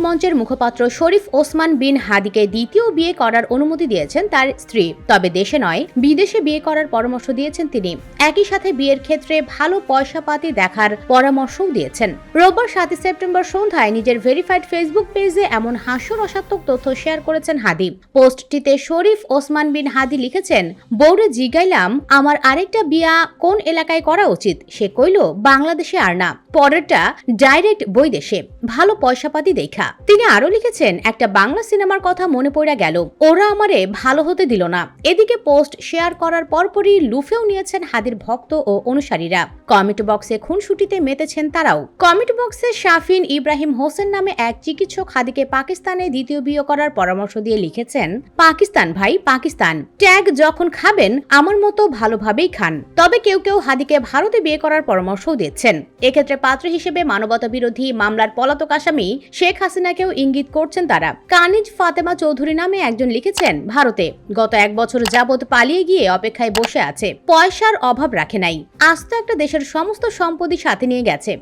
মঞ্চের মুখপাত্র শরীফ ওসমান বিন হাদিকে দ্বিতীয় বিয়ে করার অনুমতি দিয়েছেন তার স্ত্রী। তবে দেশে নয়, বিদেশে বিয়ে করার পরামর্শ দিয়েছেন তিনি। একই সাথে বিয়ের ক্ষেত্রে ভালো পয়সাপাতি দেখার পরামর্শও দিয়েছেন। রোববার সাতই সেপ্টেম্বর সন্ধ্যায় নিজের ভেরিফাইড ফেসবুক পেজে এমন হাস্যরসাত্মক তথ্য শেয়ার করেছেন হাদি। পোস্টটিতে শরীফ ওসমান বিন হাদি লিখেছেন বৌরে জিগাইলাম, আমার আরেকটা বিয়া কোন এলাকায় করা উচিত? সে কইল, বাংলাদেশে আর না। পরেরটা ডাইরেক্ট বই দেশে। ভালো পয়সাপাতি দেখা। তিনি আরও লিখেছেন, একটা বাংলা সিনেমার কথা মনে পড়া গেল। ওরা আমারে ভালো হতে দিল না। এদিকে পোস্ট শেয়ার করার পরপরই লুফেও নিয়েছেন হাদির ভক্ত ও অনুসারীরা। কমেন্ট বক্সে খুনসুটিতে মেতেছেন তারাও। কমেন্ট বক্সে শাফিন ইব্রাহিম হোসেন নামে এক চিকিৎসক হাদিকে পাকিস্তানে দ্বিতীয় বিয়ে করার পরামর্শ দিয়ে লিখেছেন, পাকিস্তান ভাই, পাকিস্তান। ট্যাগ যখন খাবেন, আমার মতো ভালোভাবেই খান। তবে কেউ কেউ হাদিকে ভারতে বিয়ে করার পরামর্শও দিচ্ছেন। এক্ষেত্রে পাত্র হিসেবে মানবতা বিরোধী মামলার পলাতক আসামি শেখ হাসিনাকেও ইঙ্গিত করছেন তারা। কানিজ ফাতেমা চৌধুরী নামে একজন লিখেছেন, ভারতে গত এক বছর যাবৎ পালিয়ে গিয়ে অপেক্ষায় বসে আছে। পয়সার অভাব রাখে নাই। আস্ত একটা দেশের সমস্ত সম্পত্তি সাথে নিয়ে গেছে।